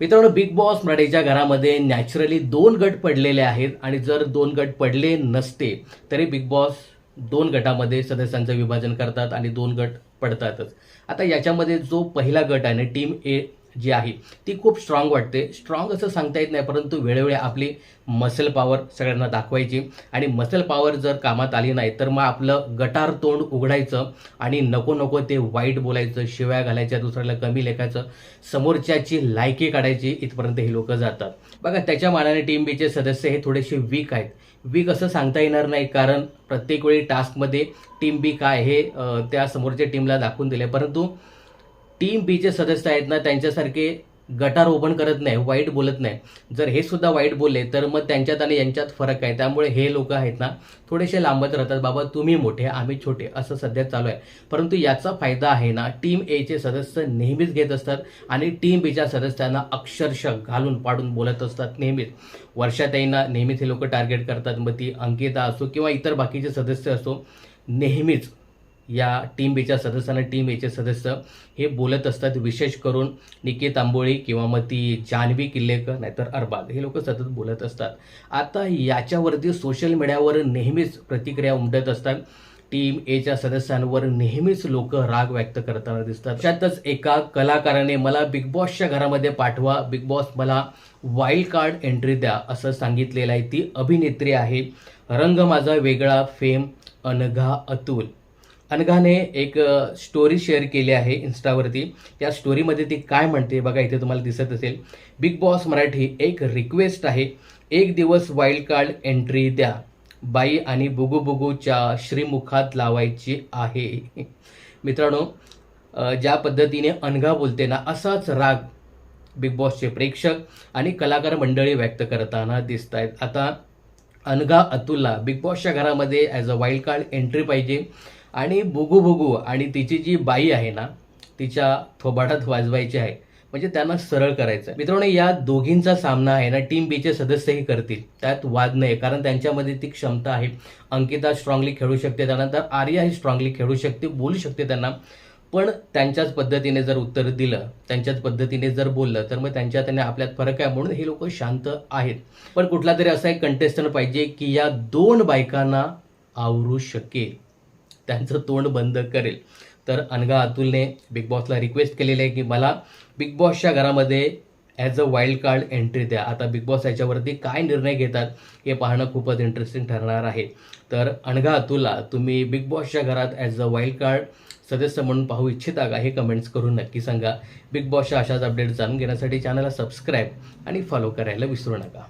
मित्रांनो big boss मराठीच्या घरामध्ये नॅचरली दोन गट पडलेले आहेत आणि जर दोन गट पडले नसते तरी बिग बॉस दोन गटामध्ये सदस्यांचं विभाजन करतात आणि दोन गट पडतातच. आता याच्यामध्ये जो पहिला गट आहे ना टीम ए जी आहे ती खूप स्ट्रॉंग वाटते. स्ट्रॉंग असं सांगता येत नाही परंतु वेळोवेळी आपली मसल पॉवर सगळ्यांना दाखवायची. आणि मसल पॉवर जर कामात आली नाही तर मग आपलं गटार तोंड उघडायचं आणि नको नको ते वाईट बोलायचं शिव्या घालायच्या दुसऱ्याला कमी लेखायचं समोरच्याची लायकी काढायची इथपर्यंत हे लोक जातात. बघा त्याच्या मानाने टीम बीचे सदस्य हे थोडेसे वीक आहेत. वीक असं सांगता येणार नाही कारण प्रत्येक वेळी टास्कमध्ये टीम बी काय हे त्या समोरच्या टीमला दाखवून दिले परंतु टीम बीचे सदस्य आहेत ना त्यांच्यासारखे गटार ओपन करत नाही वाईट बोलत नाही. जर हे सुद्धा वाईट बोलले तर मग त्यांच्यात आणि यांच्यात फरक आहे त्यामुळे हे लोक आहेत ना थोडेसे लांबत राहतात. बाबा तुम्ही मोठे आम्ही छोटे असं सध्या चालू आहे. परंतु याचा फायदा आहे ना टीम एचे सदस्य नेहमीच घेत असतात आणि टीम बीच्या सदस्यांना अक्षरशः घालून पाडून बोलत असतात नेहमीच. वर्षाताईंना नेहमीच हे लोक टार्गेट करतात. मग ती अंकिता असो किंवा इतर बाकीचे सदस्य असो नेहमीच या टीम बीच्या सदस्यांना टीम एचे सदस्य हे बोलत असतात. विशेष करून निकी तांबोळी किंवा मग ती जान्हवी किल्लेकर नाहीतर अरबाज हे लोक सतत बोलत असतात. आता याच्यावरती सोशल मीडियावर नेहमीच प्रतिक्रिया उमटत असतात. टीम एच्या सदस्यांवर नेहमीच लोक राग व्यक्त करताना दिसतात. त्यातच एका कलाकाराने मला बिग बॉसच्या घरामध्ये पाठवा. बिग बॉस मला वाईल्ड कार्ड एंट्री द्या असं सांगितलेलं आहे. ती अभिनेत्री आहे. रंग माझा वेगळा फेम अनघा अतुल. अनघाने एक स्टोरी शेअर केली आहे इन्स्टावरती त्या स्टोरीमध्ये ती काय म्हणते बघा इथे तुम्हाला दिसत असेल. बिग बॉस मराठी एक रिक्वेस्ट आहे. एक दिवस वाईल्ड कार्ड एंट्री द्या. बाई आणि बुगू बुगूच्या श्रीमुखात लावायची आहे. मित्रांनो ज्या पद्धतीने अनघा बोलते ना असाच राग बिग बॉसचे प्रेक्षक आणि कलाकार मंडळी व्यक्त करताना दिसत आहेत आता अनघा अतुलला बिग बॉसच्या घरामध्ये as a wild card entry पाहिजे. आणि बुगू बुगू आणि तिची जी बाई आहे ना तिच्या थोबाडात वाजवायची आहे म्हणजे त्यांना सरळ करायचं आहे. मित्रांनो या दोघींचा सामना आहे ना टीम बीचे सदस्यही करतील. त्यात वाद नाही कारण त्यांच्यामध्ये ती क्षमता आहे. अंकिता स्ट्रॉंगली खेळू शकते त्यानंतर आर्या ही स्ट्रॉंगली खेळू शकते बोलू शकते त्यांना. पण त्यांच्याच पद्धतीने जर उत्तर दिलं त्यांच्याच पद्धतीने जर बोललं तर मग त्यांच्यात आणि आपल्यात फरक आहे म्हणून हे लोक शांत आहेत. पण कुठला तरी असा एक कंटेस्टंट पाहिजे की या दोन बायकांना आवरू शकेल. त्यांचं तोंड बंद करेल. तर अनगा अतुलने बिग बॉसला रिक्वेस्ट केलेली आहे की मला बिग बॉसच्या घरामध्ये as a wild card entry द्या. आता बिग बॉस याच्यावरती काय निर्णय घेतात हे पाहणं खूपच इंटरेस्टिंग ठरणार आहे. तर अनघा अतुलला तुम्ही बिग बॉसच्या घरात ॲज अ वाईल्ड कार्ड सदस्य म्हणून पाहू इच्छिता का हे कमेंट्स करून नक्की सांगा. बिग बॉसच्या अशाच अपडेट जाणून घेण्यासाठी चॅनलला सबस्क्राईब आणि फॉलो करायला विसरू नका.